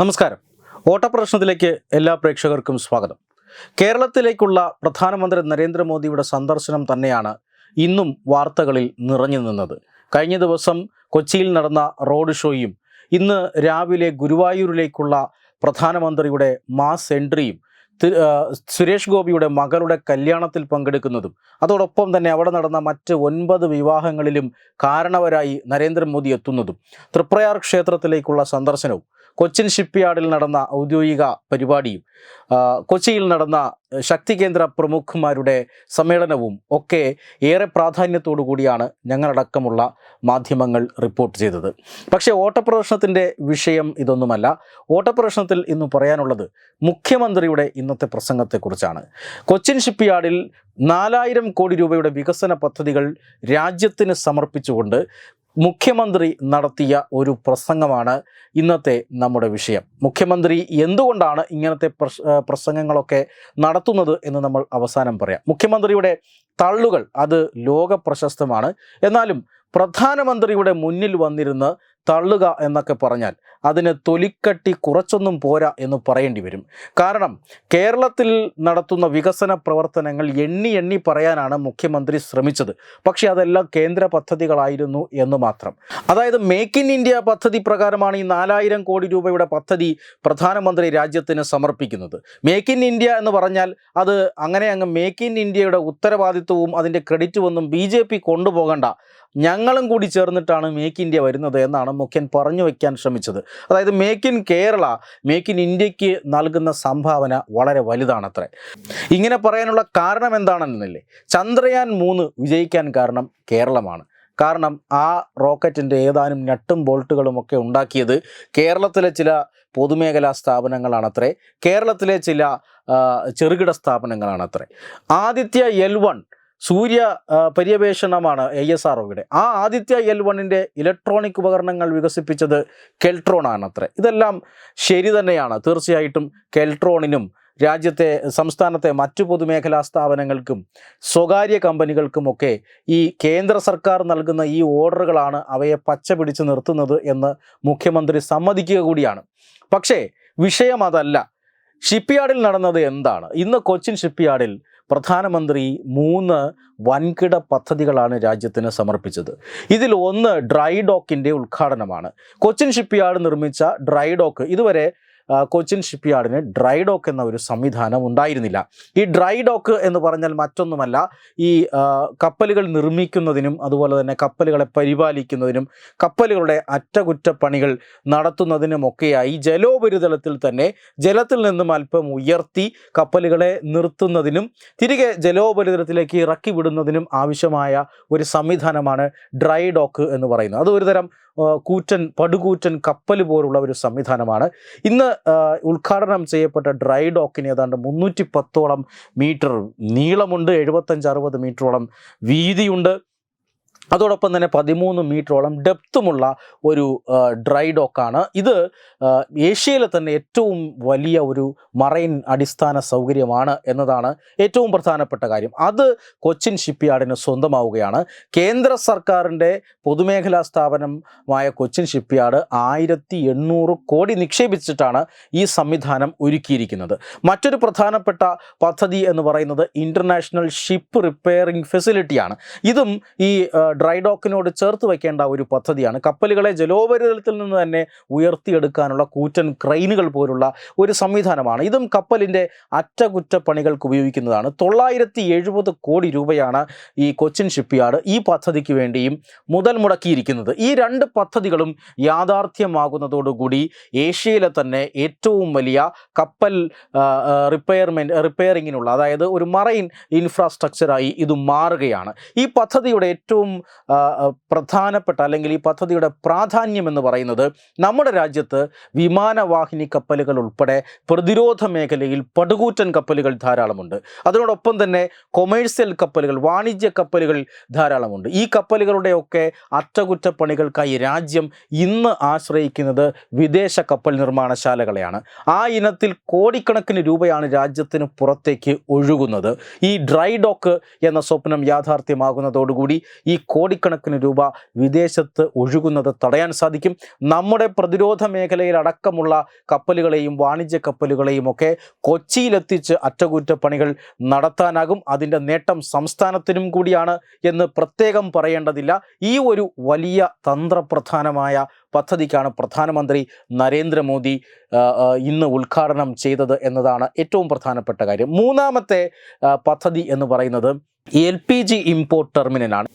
നമസ്കാരം. ഓട്ടപ്രശ്നത്തിലേക്ക് എല്ലാ പ്രേക്ഷകർക്കും സ്വാഗതം. കേരളത്തിലേക്കുള്ള പ്രധാനമന്ത്രി നരേന്ദ്രമോദിയുടെ സന്ദർശനം തന്നെയാണ് ഇന്നും വാർത്തകളിൽ നിറഞ്ഞു നിന്നത്. കഴിഞ്ഞ ദിവസം കൊച്ചിയിൽ നടന്ന റോഡ് ഷോയും ഇന്ന് രാവിലെ ഗുരുവായൂരിലേക്കുള്ള പ്രധാനമന്ത്രിയുടെ മാസ് എൻട്രിയും സുരേഷ് ഗോപിയുടെ മകളുടെ കല്യാണത്തിൽ പങ്കെടുക്കുന്നതും അതോടൊപ്പം തന്നെ അവിടെ നടന്ന മറ്റ് ഒൻപത് വിവാഹങ്ങളിലും കാരണവരായി നരേന്ദ്രമോദി എത്തുന്നതും തൃപ്രയാർ ക്ഷേത്രത്തിലേക്കുള്ള സന്ദർശനവും കൊച്ചിൻ ഷിപ്പ്യാർഡിൽ നടന്ന ഔദ്യോഗിക പരിപാടിയും കൊച്ചിയിൽ നടന്ന ശക്തി കേന്ദ്ര പ്രമുഖന്മാരുടെ സമ്മേളനവും ഒക്കെ ഏറെ പ്രാധാന്യത്തോടു കൂടിയാണ് ഞങ്ങളടക്കമുള്ള മാധ്യമങ്ങൾ റിപ്പോർട്ട് ചെയ്തത്. പക്ഷേ ഓട്ടപ്രദർശനത്തിന്റെ വിഷയം ഇതൊന്നുമല്ല. ഓട്ടപ്രദർശനത്തിൽ ഇന്ന് പറയാനുള്ളത് മുഖ്യമന്ത്രിയുടെ ഇന്നത്തെ പ്രസംഗത്തെക്കുറിച്ചാണ്. കൊച്ചിൻ ഷിപ്പ്യാർഡിൽ നാലായിരം കോടി രൂപയുടെ വികസന പദ്ധതികൾ രാജ്യത്തിന് സമർപ്പിച്ചുകൊണ്ട് മുഖ്യമന്ത്രി നടത്തിയ ഒരു പ്രസംഗമാണ് ഇന്നത്തെ നമ്മുടെ വിഷയം. മുഖ്യമന്ത്രി എന്തുകൊണ്ടാണ് ഇങ്ങനത്തെ പ്രസ്- പ്രസംഗങ്ങളൊക്കെ നടത്തുന്നത് എന്ന് നമ്മൾ അവസാനം പറയാം. മുഖ്യമന്ത്രിയുടെ തള്ളുകൾ അത് ലോക പ്രശസ്തമാണ് എന്നാലും പ്രധാനമന്ത്രിയുടെ മുന്നിൽ വന്നിരുന്ന് തള്ളുക എന്നൊക്കെ പറഞ്ഞാൽ അതിന് തൊലിക്കട്ടി കുറച്ചൊന്നും പോരാ എന്ന് പറയേണ്ടി വരും. കാരണം കേരളത്തിൽ നടത്തുന്ന വികസന പ്രവർത്തനങ്ങൾ എണ്ണി എണ്ണി പറയാനാണ് മുഖ്യമന്ത്രി ശ്രമിച്ചത്. പക്ഷേ അതെല്ലാം കേന്ദ്ര പദ്ധതികളായിരുന്നു എന്ന് മാത്രം. അതായത് മേക്ക് ഇൻ ഇന്ത്യ പദ്ധതി പ്രകാരമാണ് ഈ നാലായിരം കോടി രൂപയുടെ പദ്ധതി പ്രധാനമന്ത്രി രാജ്യത്തിന് സമർപ്പിക്കുന്നത്. മേക്ക് ഇൻ ഇന്ത്യ എന്ന് പറഞ്ഞാൽ അത് അങ്ങനെ അങ്ങ് മേക്ക് ഇൻ ഇന്ത്യയുടെ ഉത്തരവാദിത്വവും അതിന്റെ ക്രെഡിറ്റും ഒന്നും ബി ജെ പി കൊണ്ടുപോകണ്ട. ഞങ്ങളും കൂടി ചേർന്നിട്ടാണ് മേക്ക് ഇന്ത്യ വരുന്നത് എന്നാണ് മുഖ്യൻ പറഞ്ഞു വയ്ക്കാൻ ശ്രമിച്ചത്. അതായത് make in Kerala make in ഇന്ത്യയ്ക്ക് നൽകുന്ന സംഭാവന വളരെ വലുതാണത്രേ. ഇങ്ങനെ പറയാനുള്ള കാരണം എന്താണെന്നല്ലേ? ചന്ദ്രയാൻ മൂന്ന് വിജയിക്കാൻ കാരണം കേരളമാണ്. കാരണം ആ റോക്കറ്റിന്റെ ഏതാനും നട്ടും ബോൾട്ടുകളും ഒക്കെ ഉണ്ടാക്കിയത് കേരളത്തിലെ ചില പൊതുമേഖലാ സ്ഥാപനങ്ങളാണത്രേ. കേരളത്തിലെ ചില ചെറുകിട സ്ഥാപനങ്ങളാണത്രേ. ആദിത്യ എൽ വൺ സൂര്യ പര്യവേഷണമാണ് എ എസ് ആർ ഒയുടെ ആ ആദിത്യ എൽ വണ്ണിന്റെ ഇലക്ട്രോണിക് ഉപകരണങ്ങൾ വികസിപ്പിച്ചത് കെൽട്രോൺ അത്ര ഇതെല്ലാം ശരി തന്നെയാണ്. തീർച്ചയായിട്ടും കെൽട്രോണിനും രാജ്യത്തെ സംസ്ഥാനത്തെ മറ്റു പൊതുമേഖലാ സ്ഥാപനങ്ങൾക്കും സ്വകാര്യ കമ്പനികൾക്കുമൊക്കെ ഈ കേന്ദ്ര സർക്കാർ നൽകുന്ന ഈ ഓർഡറുകളാണ് അവയെ പച്ച പിടിച്ച് നിർത്തുന്നത് എന്ന് മുഖ്യമന്ത്രി സമ്മതിക്കുക കൂടിയാണ്. പക്ഷേ വിഷയം അതല്ല. ഷിപ്പ്യാർഡിൽ നടന്നത് എന്താണ്? ഇന്ന് കൊച്ചിൻ ഷിപ്പ്യാർഡിൽ പ്രധാനമന്ത്രി മൂന്ന് വൻകിട പദ്ധതികളാണ് രാജ്യത്തിന് സമർപ്പിച്ചത്. ഇതിൽ ഒന്ന് ഡ്രൈ ഡോക്കിന്റെ ഉദ്ഘാടനമാണ്. കൊച്ചിൻ ഷിപ്പ്യാർഡ് നിർമ്മിച്ച ഡ്രൈ ഡോക്ക് ഇതുവരെ കൊച്ചിൻ ഷിപ്പ്യാർഡിന് ഡ്രൈ ഡോക്ക് എന്ന ഒരു സംവിധാനം ഉണ്ടായിരുന്നില്ല. ഈ ഡ്രൈ ഡോക്ക് എന്ന് പറഞ്ഞാൽ മറ്റൊന്നുമല്ല ഈ കപ്പലുകൾ നിർമ്മിക്കുന്നതിനും അതുപോലെ തന്നെ കപ്പലുകളെ പരിപാലിക്കുന്നതിനും കപ്പലുകളുടെ അറ്റകുറ്റപ്പണികൾ നടത്തുന്നതിനുമൊക്കെയായി ജലോപരിതലത്തിൽ തന്നെ ജലത്തിൽ നിന്നും അല്പം ഉയർത്തി കപ്പലുകളെ നിർത്തുന്നതിനും തിരികെ ജലോപരിതലത്തിലേക്ക് ഇറക്കി വിടുന്നതിനും ആവശ്യമായ ഒരു സംവിധാനമാണ് ഡ്രൈ ഡോക്ക് എന്ന് പറയുന്നത്. അത് ഒരുതരം ആ, കൂറ്റൻ പടുകൂറ്റൻ കപ്പൽ പോലുള്ള ഒരു സംവിധാനമാണ്. ഇന്ന് ഉദ്ഘാടനം ചെയ്യപ്പെട്ട ഡ്രൈ ഡോക്കിന് ഏതാണ്ട് മുന്നൂറ്റി പത്തോളം മീറ്റർ നീളമുണ്ട്. എഴുപത്തഞ്ച് അറുപത് മീറ്ററോളം വീതിയുണ്ട്. അതോടൊപ്പം തന്നെ പതിമൂന്ന് മീറ്ററോളം ഡെപ്തുമുള്ള ഒരു ഡ്രൈ ഡോക്കാണ്. ഇത് ഏഷ്യയിലെ തന്നെ ഏറ്റവും വലിയ ഒരു മറൈൻ അടിസ്ഥാന സൗകര്യമാണ് എന്നതാണ് ഏറ്റവും പ്രധാനപ്പെട്ട കാര്യം. അത് കൊച്ചിൻ ഷിപ്പ്യാർഡിന് സ്വന്തമാവുകയാണ്. കേന്ദ്ര സർക്കാരിന്റെ പൊതുമേഖലാ സ്ഥാപനമായ കൊച്ചിൻ ഷിപ്പ്യാർഡ് ആയിരത്തി എണ്ണൂറ് കോടി നിക്ഷേപിച്ചിട്ടാണ് ഈ സംവിധാനം ഒരുക്കിയിരിക്കുന്നത്. മറ്റൊരു പ്രധാനപ്പെട്ട പദ്ധതി എന്ന് പറയുന്നത് ഇന്റർനാഷണൽ ഷിപ്പ് റിപ്പയറിംഗ് ഫെസിലിറ്റിയാണ്. ഇതും ഈ ഡ്രൈ ഡോക്കിനോട് ചേർത്ത് വയ്ക്കേണ്ട ഒരു പദ്ധതിയാണ്. കപ്പലുകളെ ജലോപരിതലത്തിൽ നിന്ന് തന്നെ ഉയർത്തിയെടുക്കാനുള്ള കൂറ്റൻ ക്രെയിനുകൾ പോലുള്ള ഒരു സംവിധാനമാണ്. ഇതും കപ്പലിന്റെ അറ്റകുറ്റപ്പണികൾക്ക് ഉപയോഗിക്കുന്നതാണ്. തൊള്ളായിരത്തി എഴുപത് കോടി രൂപയാണ് ഈ കൊച്ചിൻ ഷിപ്പ്യാർഡ് ഈ പദ്ധതിക്ക് വേണ്ടിയും മുതൽ മുടക്കിയിരിക്കുന്നത്. ഈ രണ്ട് പദ്ധതികളും യാഥാർത്ഥ്യമാകുന്നതോടുകൂടി ഏഷ്യയിലെ തന്നെ ഏറ്റവും വലിയ കപ്പൽ റിപ്പയർമെന്റ് റിപ്പയറിങ്ങിനുള്ള അതായത് ഒരു മറൈൻ ഇൻഫ്രാസ്ട്രക്ചറായി ഇത് മാറുകയാണ്. ഈ പദ്ധതിയുടെ ഏറ്റവും പ്രധാനപ്പെട്ട അല്ലെങ്കിൽ ഈ പദ്ധതിയുടെ പ്രാധാന്യം എന്ന് പറയുന്നത് നമ്മുടെ രാജ്യത്ത് വിമാനവാഹിനി കപ്പലുകൾ ഉൾപ്പെടെ പ്രതിരോധ മേഖലയിൽ പടുകൂറ്റൻ കപ്പലുകൾ ധാരാളമുണ്ട്. അതിനോടൊപ്പം തന്നെ കൊമേഴ്സ്യൽ കപ്പലുകൾ വാണിജ്യ കപ്പലുകൾ ധാരാളമുണ്ട്. ഈ കപ്പലുകളുടെയൊക്കെ അറ്റകുറ്റപ്പണികൾക്കായി രാജ്യം ഇന്ന് ആശ്രയിക്കുന്നത് വിദേശ കപ്പൽ നിർമ്മാണശാലകളെയാണ്. ആ ഇനത്തിൽ കോടിക്കണക്കിന് രൂപയാണ് രാജ്യത്തിന് പുറത്തേക്ക് ഒഴുകുന്നത്. ഈ ഡ്രൈ ഡോക്ക് എന്ന സ്വപ്നം യാഥാർത്ഥ്യമാകുന്നതോടുകൂടി ഈ കോടിക്കണക്കിന് രൂപ വിദേശത്ത് ഒഴുകുന്നത് തടയാൻ സാധിക്കും. നമ്മുടെ പ്രതിരോധ മേഖലയിൽ അടക്കമുള്ള കപ്പലുകളെയും വാണിജ്യ കപ്പലുകളെയും ഒക്കെ കൊച്ചിയിലെത്തിച്ച് അറ്റകുറ്റപ്പണികൾ നടത്താനാകും. അതിന്റെ നേട്ടം സംസ്ഥാനത്തിനും കൂടിയാണ് എന്ന് പ്രത്യേകം പറയേണ്ടതില്ല. ഈ ഒരു വലിയ തന്ത്രപ്രധാനമായ പദ്ധതിക്കാണ് പ്രധാനമന്ത്രി നരേന്ദ്രമോദി ഇന്ന് ഉദ്ഘാടനം ചെയ്തത് എന്നതാണ് ഏറ്റവും പ്രധാനപ്പെട്ട കാര്യം. മൂന്നാമത്തെ പദ്ധതി എന്ന് പറയുന്നത് എൽ പി ജി ഇമ്പോർട്ട് ടെർമിനലാണ്.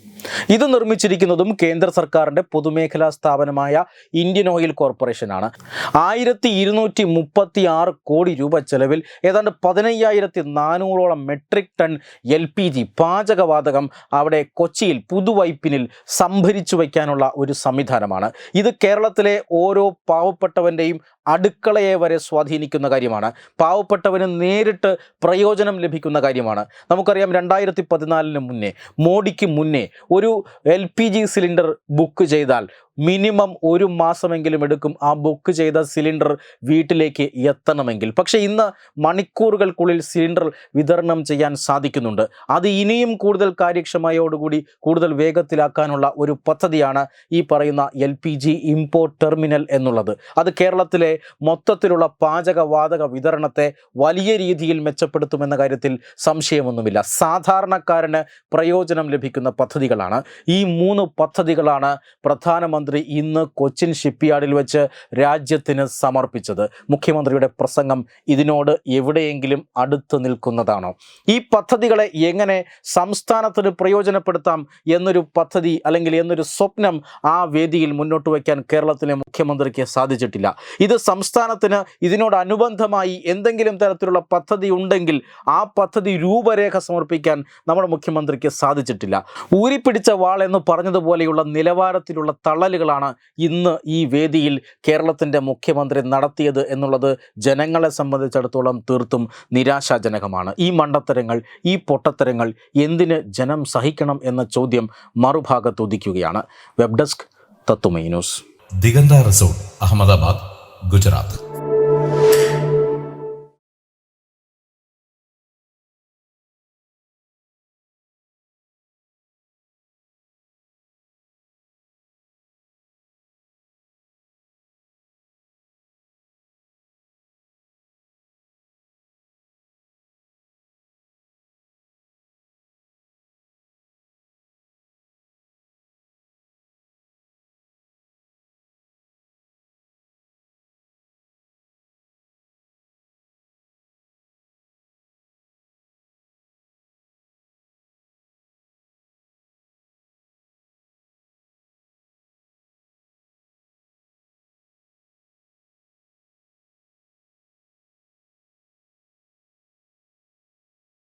ഇത് നിർമ്മിച്ചിരിക്കുന്നതും കേന്ദ്ര സർക്കാരിന്റെ പൊതുമേഖലാ സ്ഥാപനമായ ഇന്ത്യൻ ഓയിൽ കോർപ്പറേഷനാണ്. ആയിരത്തി ഇരുന്നൂറ്റി മുപ്പത്തി ആറ് കോടി രൂപ ചെലവിൽ ഏതാണ്ട് പതിനയ്യായിരത്തി നാനൂറോളം metric tonne L P G പാചകവാതകം അവിടെ കൊച്ചിയിൽ പുതുവൈപ്പിനിൽ സംഭരിച്ചു വയ്ക്കാനുള്ള ഒരു സംവിധാനമാണ്. ഇത് കേരളത്തിലെ ഓരോ പാവപ്പെട്ടവന്റെയും അടുക്കളയെ വരെ സ്വാധീനിക്കുന്ന കാര്യമാണ്. പാവപ്പെട്ടവന് നേരിട്ട് പ്രയോജനം ലഭിക്കുന്ന കാര്യമാണ്. നമുക്കറിയാം രണ്ടായിരത്തി പതിനാലിന് മുന്നേ മോഡിക്ക് മുന്നേ ഒരു L P G cylinder book ചെയ്താൽ മിനിമം ഒരു മാസമെങ്കിലും എടുക്കും ആ ബുക്ക് ചെയ്ത സിലിണ്ടർ വീട്ടിലേക്ക് എത്തണമെങ്കിൽ. പക്ഷേ ഇന്ന് മണിക്കൂറുകൾക്കുള്ളിൽ സിലിണ്ടർ വിതരണം ചെയ്യാൻ സാധിക്കുന്നുണ്ട്. അത് ഇനിയും കൂടുതൽ കാര്യക്ഷമതയോടുകൂടി കൂടുതൽ വേഗത്തിലാക്കാനുള്ള ഒരു പദ്ധതിയാണ് ഈ പറയുന്ന L P G import terminal എന്നുള്ളത്. അത് കേരളത്തിലെ മൊത്തത്തിലുള്ള പാചകവാതക വിതരണത്തെ വലിയ രീതിയിൽ മെച്ചപ്പെടുത്തുമെന്ന കാര്യത്തിൽ സംശയമൊന്നുമില്ല. സാധാരണക്കാരന് പ്രയോജനം ലഭിക്കുന്ന പദ്ധതികളാണ്. ഈ മൂന്ന് പദ്ധതികളാണ് പ്രധാനമന്ത്രി ഇന്ന് കൊച്ചിൻ ഷിപ്പ്യാർഡിൽ വെച്ച് രാജ്യത്തിന് സമർപ്പിച്ചത്. മുഖ്യമന്ത്രിയുടെ പ്രസംഗം ഇതിനോട് എവിടെയെങ്കിലും അടുത്ത് നിൽക്കുന്നതാണോ? ഈ പദ്ധതികളെ എങ്ങനെ സംസ്ഥാനത്തിന് പ്രയോജനപ്പെടുത്താം എന്നൊരു പദ്ധതി അല്ലെങ്കിൽ എന്നൊരു സ്വപ്നം ആ വേദിയിൽ മുന്നോട്ട് വയ്ക്കാൻ കേരളത്തിലെ മുഖ്യമന്ത്രിക്ക് സാധിച്ചിട്ടില്ല. ഇത് സംസ്ഥാനത്തിന് ഇതിനോടനുബന്ധമായി എന്തെങ്കിലും തരത്തിലുള്ള പദ്ധതി ഉണ്ടെങ്കിൽ ആ പദ്ധതി രൂപരേഖ സമർപ്പിക്കാൻ നമ്മുടെ മുഖ്യമന്ത്രിക്ക് സാധിച്ചിട്ടില്ല. ഊരിപ്പിടിച്ച വാൾ എന്ന് പറഞ്ഞതുപോലെയുള്ള നിലവാരത്തിലുള്ള തള്ളലുകളാണ് ഇന്ന് ഈ വേദിയിൽ കേരളത്തിന്റെ മുഖ്യമന്ത്രി നടത്തിയത് എന്നുള്ളത് ജനങ്ങളെ സംബന്ധിച്ചിടത്തോളം തീർത്തും നിരാശാജനകമാണ്. ഈ മണ്ടത്തരങ്ങൾ ഈ പൊട്ടത്തരങ്ങൾ എന്തിന് ജനം സഹിക്കണം എന്ന ചോദ്യം മറുഭാഗത്ത് ഉദിക്കുകയാണ്. വെബ് ഡെസ്ക് തത്തുമൈ ന്യൂസ്. ദിഗന്ത റിസോർട്ട് അഹമ്മദാബാദ്. ഗുജറാത്ത്.